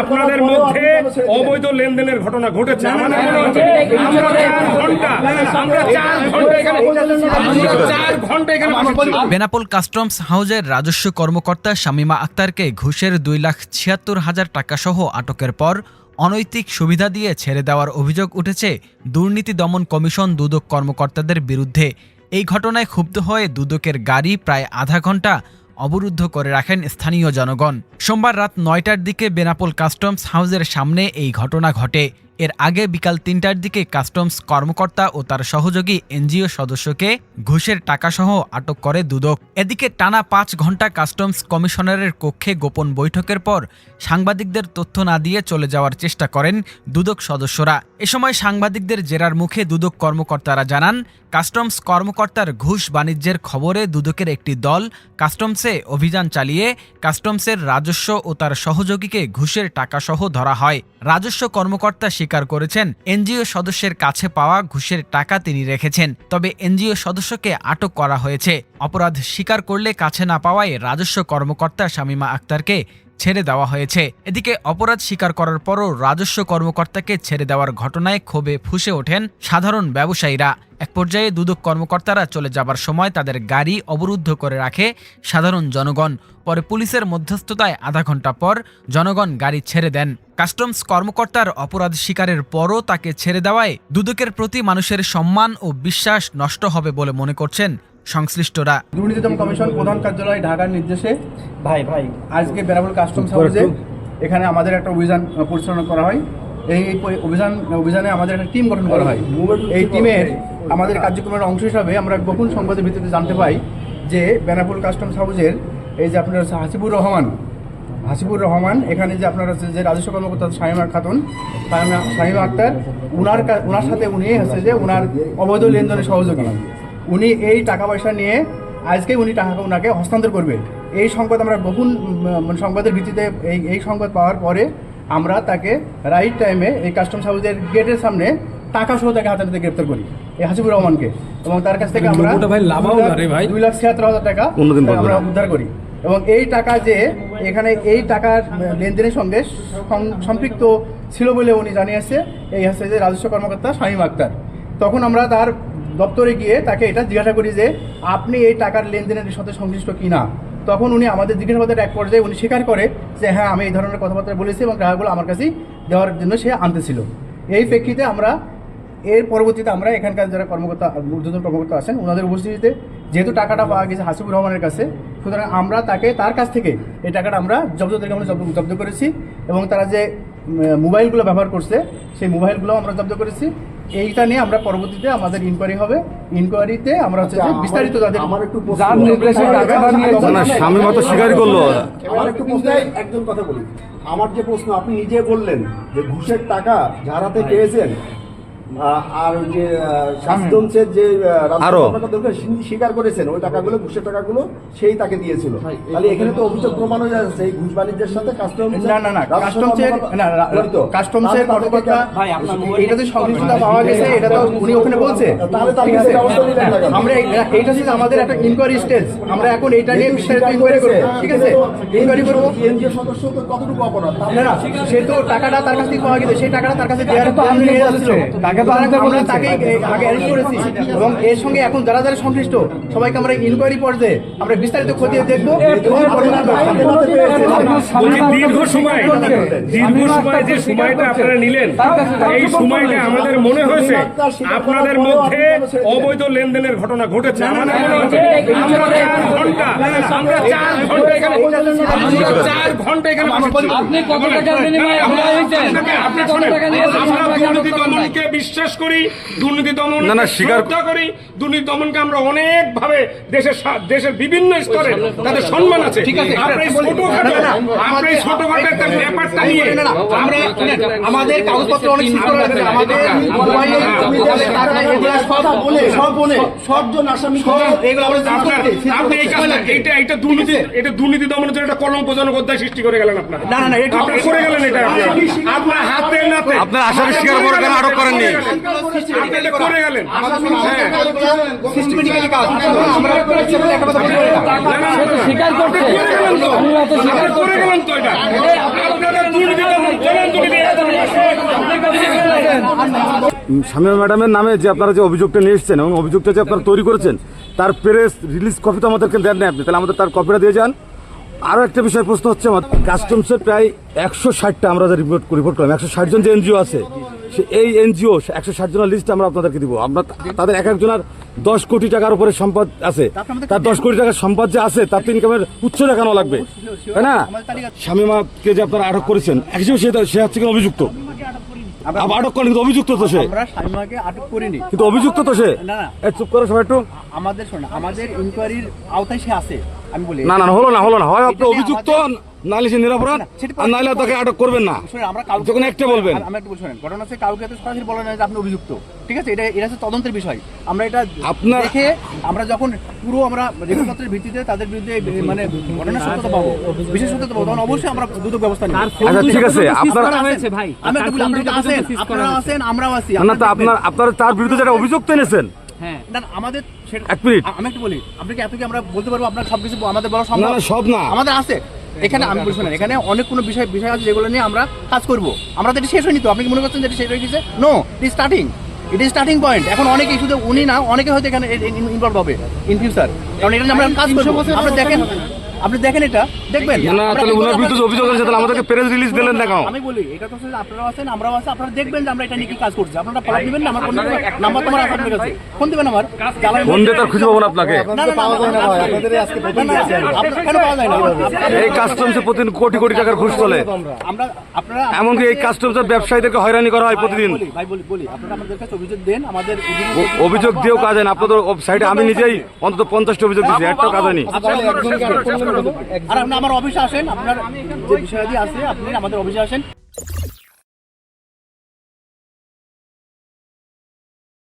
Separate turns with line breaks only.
আপনাদের মধ্যে অবৈধ লেনদেনের ঘটনা ঘটেছে আমাদের মনে হচ্ছে আমরা চার ঘণ্টা আমরা চার ঘণ্টা এখানে চার ঘণ্টা এখানে
বেনাপোল কাস্টমস হাউজের রাজস্ব কর্মকর্তা শামীমা আক্তারকে ঘুষের দুই লাখ ছিয়াত্তর হাজার টাকা সহ আটকের পর অনৈতিক সুবিধা দিয়ে ছেড়ে দেওয়ার অভিযোগ উঠেছে দুর্নীতি দমন কমিশন দুদক কর্মকর্তাদের বিরুদ্ধে এই ঘটনায় ক্ষুব্ধ হয়ে দুদকের গাড়ি প্রায় আধা ঘণ্টা অবরুদ্ধ করে রাখেন স্থানীয় জনগণ। সোমবার রাত নয়টার দিকে বেনাপোল কাস্টমস হাউজের সামনে এই ঘটনা ঘটে। এর আগে বিকাল তিনটার দিকে কাস্টমস কর্মকর্তা ও তার সহযোগী এনজিও সদস্যকে ঘুষের টাকাসহ আটক করে দুদক। এদিকে টানা পাঁচ ঘণ্টা কাস্টমস কমিশনারের কক্ষে গোপন বৈঠকের পর সাংবাদিকদের তথ্য না দিয়ে চলে যাওয়ার চেষ্টা করেন দুদক সদস্যরা। এ সময় সাংবাদিকদের জেরার মুখে দুদক কর্মকর্তারা জানান, কাস্টমস কর্মকর্তার ঘুষ বাণিজ্যের খবরে দুদকের একটি দল কাস্টমসে অভিযান চালিয়ে কাস্টমসের রাজস্ব ও তার সহযোগীকে ঘুষের টাকাসহ ধরা হয়। রাজস্ব কর্মকর্তা স্বীকার করেছেন। এনজিও সদস্যের কাছে পাওয়া ঘুষের টাকা তিনি রেখেছেন। তবে এনজিও সদস্যকে আটক করা হয়েছে। অপরাধ স্বীকার করলে কাছে না পাওয়ায় রাজস্ব কর্মকর্তা শামীমা আক্তারকে ছেড়ে দেওয়া হয়েছে। এদিকে অপরাধ স্বীকার করার পরও রাজস্ব কর্মকর্তাকে ছেড়ে দেওয়ার ঘটনায় ক্ষোভে ফুসে ওঠেন সাধারণ ব্যবসায়ীরা। এক পর্যায়ে দুদক কর্মকর্তারা চলে যাবার সময় তাদের গাড়ি অবরুদ্ধ করে রাখে সাধারণ জনগণ। পরে পুলিশের মধ্যস্থতায় আধা ঘণ্টা পর জনগণ গাড়ি ছেড়ে দেন। কাস্টমস কর্মকর্তার অপরাধ স্বীকারের পরও তাকে ছেড়ে দেওয়ায় দুদকের প্রতি মানুষের সম্মান ও বিশ্বাস নষ্ট হবে বলে মনে করছেন সংশ্লিষ্টরা।
দুর্নীতি দমন কমিশন প্রধান কার্যালয় ঢাকার নির্দেশে
ভাই ভাই
আজকে বেনাবল কাস্টমস হাউসে এখানে আমাদের একটা অভিযান পরিচালনা করা হয়। এই অভিযান অভিযানে আমাদের একটা টিম গঠন করা হয়। এই টিমের আমাদের কার্যক্রমের অংশ হিসাবে আমরা গোপন সংবাদের ভিত্তিতে জানতে পাই যে বেনাপোল কাস্টমস হাউসের এই যে আপনার হচ্ছে হাসিবুর রহমান হাসিবুর রহমান এখানে যে আপনার হচ্ছে যে রাজস্ব কর্মকর্তা শাহিমা খাতুন শামীমা আক্তার উনার কা- উনার সাথে উনি হচ্ছে যে উনার অবৈধ লেনদেনের সহযোগী। উনি এই টাকা পয়সা নিয়ে আজকে উনি টাকা ওনাকে হস্তান্তর করবে এই সংবাদ আমরা গোপন মানে সংবাদের ভিত্তিতে এই এই সংবাদ পাওয়ার পরে আমরা তাকে রাইট টাইমে এই কাস্টমস হাউসের গেটের সামনে টাকা সহ তাকে হাতে হাতে গ্রেপ্তার করি এই হাসিবুর রহমানকে। এবং তার কাছ থেকে আমরা। দুই লাখ ছিয়াত্তর হাজার টাকা আমরা উদ্ধার করি। এবং এই টাকা যে এখানে এই টাকার লেনদেনের সঙ্গে সম্পৃক্ত ছিল বলে উনি জানিয়েছে এই হচ্ছে যে রাজস্ব কর্মকর্তা শামীম আক্তার। তখন আমরা তার দপ্তরে গিয়ে তাকে এটা জিজ্ঞাসা করি যে, আপনি এই টাকার লেনদেনের সাথে সংশ্লিষ্ট কি না? তখন উনি আমাদের জিজ্ঞাসাবাদের এক পর্যায়ে উনি স্বীকার করে যে হ্যাঁ আমি এই ধরনের কথাবার্তা বলেছি এবং টাকাগুলো আমার কাছেই দেওয়ার জন্য সে আনতেছিল। এই প্রেক্ষিতে আমরা, এর পরবর্তীতে আমরা এখানকার যারা কর্মকর্তা, ঊর্ধ্বতন কর্মকর্তা আছেন ওনাদের উপস্থিতিতে যেহেতু টাকাটা পাওয়া গেছে হাসিবুর রহমানের কাছে, সুতরাং আমরা তাকে তার কাছ থেকে এই টাকাটা আমরা জব্দ থেকে আমরা জব্দ জব্দ করেছি এবং তারা যে মোবাইলগুলো ব্যবহার করছে, সেই মোবাইলগুলো আমরা জব্দ করেছি। এইটা নিয়ে আমরা পরবর্তীতে আমাদের ইনকোয়ারি হবে। ইনকোয়ারিতে আমরা হচ্ছে যে বিস্তারিত তাদের
আমার একটু প্রশ্ন।
যার নির্দেশে টাকাটা নিয়ে
না,
স্বামী মতো স্বীকার করল।
আমার একটু প্রশ্ন একজন কথা বলি। আমার যে প্রশ্ন আপনি নিজে বললেন যে ঘুষের টাকা যারাতে পেয়েছেন আহ, আর ওই যে কাস্টমসের যে আরও। স্বীকার করেছেন ওই টাকাগুলো ঘুষের টাকাগুলো সেই তাকে দিয়েছিল। তাহলে এখানে তো অভিযোগ প্রমাণ হয়ে যাচ্ছে এই ঘুষ বাণিজ্যের সাথে কাস্টম
না না না কাস্টমসের না না, কাস্টমসের কর্মকর্তা এইটাতে সংশ্লিষ্টতা পাওয়া গেছে এটা তো উনি ওখানে বলছে।
তাহলে তার
ঠিক
কাছে
আছে?
ব্যবস্থা নিলেন না কেন?
আমরা এই- এইটা আমাদের একটা ইনকোয়ারি স্টেজ আমরা এখন এইটা নিয়ে বিস্তারিত ইনকোয়ারি করব। ঠিক আছে ইনকোয়ারি করব।
এনজিও সদস্য তো কতটুকু অপরাধ?
না না সে তো টাকাটা তার কাছ পাওয়া গেছে সেই টাকাটা তার কাছে দেওয়ার জন্য নিয়ে যাচ্ছিল তাকে তো আমরা তাকে আগে অ্যারেস্ট করেছি। এবং এর সঙ্গে এখন যারা যারা সংশ্লিষ্ট সবাইকে আমরা ইনকোয়ারি পর্যায়ে আমরা বিস্তারিত খতিয়ে দেখব। এবং পরবর্তী
বলছি দীর্ঘ সময় দীর্ঘ সময় যে সময়টা আপনারা নিলেন এই সময়টা আমাদের মনে হয়েছে আপনাদের মধ্যে অবৈধ লেনদেনের ঘটনা ঘটেছে। আমাদের মনে হচ্ছে আমরা চার ঘণ্টা আমরা চার ঘণ্টা এখানে চার ঘণ্টা এখানে
আপনি কত টাকার বিনিময়ে
আমরা-
আপনারা হয়েছেন?
আপনাকে- আপনি
আপনি কত টাকা নিয়েছেন?
আমরা দুর্নীতি
আটক করেন নাই।
দমনকে বিশ্বাস করি দুর্নীতি দমন
না, না, স্বীকার-
করি দুর্নীতি দমনকে আমরা অনেক ভাবে দেশের দেশের বিভিন্ন স্তরে তাদের সম্মান আছে
ঠিক আছে,
আপনার ছোটখাটো
না, না,
আপনার এই ছোটখাটো একটা ব্যাপারটা নিয়ে
আমরা আমাদের কাগজপত্র অনেক আমাদের মোবাইলে আমাদের টাকা এগুলো বলে সব বলে
সবজন আসামি
এগুলো আমরা জানতে
আপনি এই কাজটা এটা এটা দুর্নীতি এটা দুর্নীতি দমনের জন্য একটা কলঙ্কজনক অধ্যায় সৃষ্টি করে গেলেন আপনার
না, না, না, এটা-
আপনি করে গেলেন এটা আপনার। হাতে নাতে
আপনার আসামি স্বীকার করে কেন আটক করেননি?
গেলেন।
ম্যাডামের নামে যে আপনারা যে অভিযোগটা নিয়ে এসেছেন এবং অভিযোগটা যে আপনারা তৈরি করেছেন তার প্রেস রিলিজ কপি তো আমাদেরকে দেন না আপনি। তাহলে আমাদের তার কপিটা দিয়ে যান। আরও একটা বিষয় প্রশ্ন হচ্ছে আমার কাস্টমসের প্রায় একশো ষাটটা আমরা যা রিপোর্ট রিপোর্ট করলাম একশো ষাট জন যে এনজিও আছে এই এনজিও একশো ষাট জনের লিস্ট আমরা আপনাদেরকে দিব। আমরা তাদের এক একজনের দশ কোটি টাকার উপরে সম্পদ আছে। তার দশ কোটি টাকার সম্পদ যে আছে তার তো ইনকামের উচ্চ দেখানো লাগবে। তাই না? শামীমাকে যে আপনারা আটক করেছেন একজন সে সে হচ্ছে কি অভিযুক্ত? আটক করেন কিন্তু অভিযুক্ত তো সে।
আটক করিনি।
কিন্তু অভিযুক্ত তো সে। চুপ করে সবাই একটু।
আমাদের শোন আমাদের ইনকোয়ারির আওতায় সে আছে। আমি বলি
না না হলো না হলো না। হয় আপনি অভিযুক্ত
আমাদের-
নাহলে সে নিরাপরাধ আর নাহলে তাকে আটক করবেন না।
আমরা কাউকে
যখন একটা বলবেন।
আমি একটু বলছি ঘটনা হচ্ছে কাউকে তো সরাসরি বলা নয় যে আপনি অভিযুক্ত। ঠিক আছে? এটা এটা হচ্ছে তদন্তের বিষয়। আমরা এটা
আপনার-
দেখে আমরা যখন পুরো আমরা রেকর্ডপত্রের ভিত্তিতে তাদের বিরুদ্ধে মানে ঘটনা সত্যতা পাবো বিশেষ সত্যতা পাবো তখন অবশ্যই আমরা দ্রুত ব্যবস্থা নিব।
আচ্ছা ঠিক আছে আপনার
হয়েছে ভাই।
আমি একটু বলি আপনারা আছেন আমরাও আছি।
না তো আপনার আপনার তার বিরুদ্ধে যেটা অভিযোগ তো এনেছেন।
হ্যাঁ।
না না, আমাদের
এক মিনিট।
আমি একটু বলি আপনাকে এত আমরা বলতে পারব আপনার সবকিছু আমাদের বলা সম্ভব?
না সব না।
আমাদের আছে। এখানে আমি বলছি না এখানে অনেক কোনো বিষয় বিষয় আছে যেগুলো নিয়ে আমরা কাজ করব। আমরা তো এটা শেষ হয়নি তো আপনি কি মনে করছেন যে এটা শেষ হয়ে গেছে? No it starting it is starting point এখন অনেকে শুধু উনি না অনেকে হয়তো এখানে ইনভলভ হবে ইন ফিউচার কারণ এটা নিয়ে আমরা কাজ করব। দেখেন আপনি দেখেন এটা দেখবেন
না না তাহলে
কি
ওনার বিরুদ্ধে অভিযোগ আছে তাহলে আমাদেরকে প্রেস রিলিজ দিলেন না কেন
আমি বলি এটা তো হচ্ছে আপনারাও আছেন আমরাও আছি আপনারা দেখবেন যে আমরা এটা নিয়ে কি কাজ করছি আপনারা ফলো দিবেন না আমার ফোন নাম্বার তোমার আছে আপনার কাছে ফোন দিবেন আমার
ফোন দিয়ে তার খুঁজে পাবো না আপনাকে
না, না, না,
পাওয়া যায় না আপনাদের আজকে
আপনার কেন পাওয়া যায় না
এই কাস্টমসে প্রতিদিন কোটি কোটি টাকার ঘুষ চলে
আমরা আপনারা
এমনকি এই কাস্টমসের ব্যবসায়ীদেরকে হয়রানি করা হয় প্রতিদিন
ভাই বলি বলি আপনারা আমাদের কাছে অভিযোগ দেন আমাদের
অভিযোগ দিয়েও কাজ হয় না আপনাদের সাইডে আমি নিজেই অন্তত পঞ্চাশটা অভিযোগ দিচ্ছি একটাও কাজ হয়নি
আর আপনি আমার অফিসে আসেন আপনার যে বিষয়াদি আছে আপনি আমাদের অফিসে আসেন।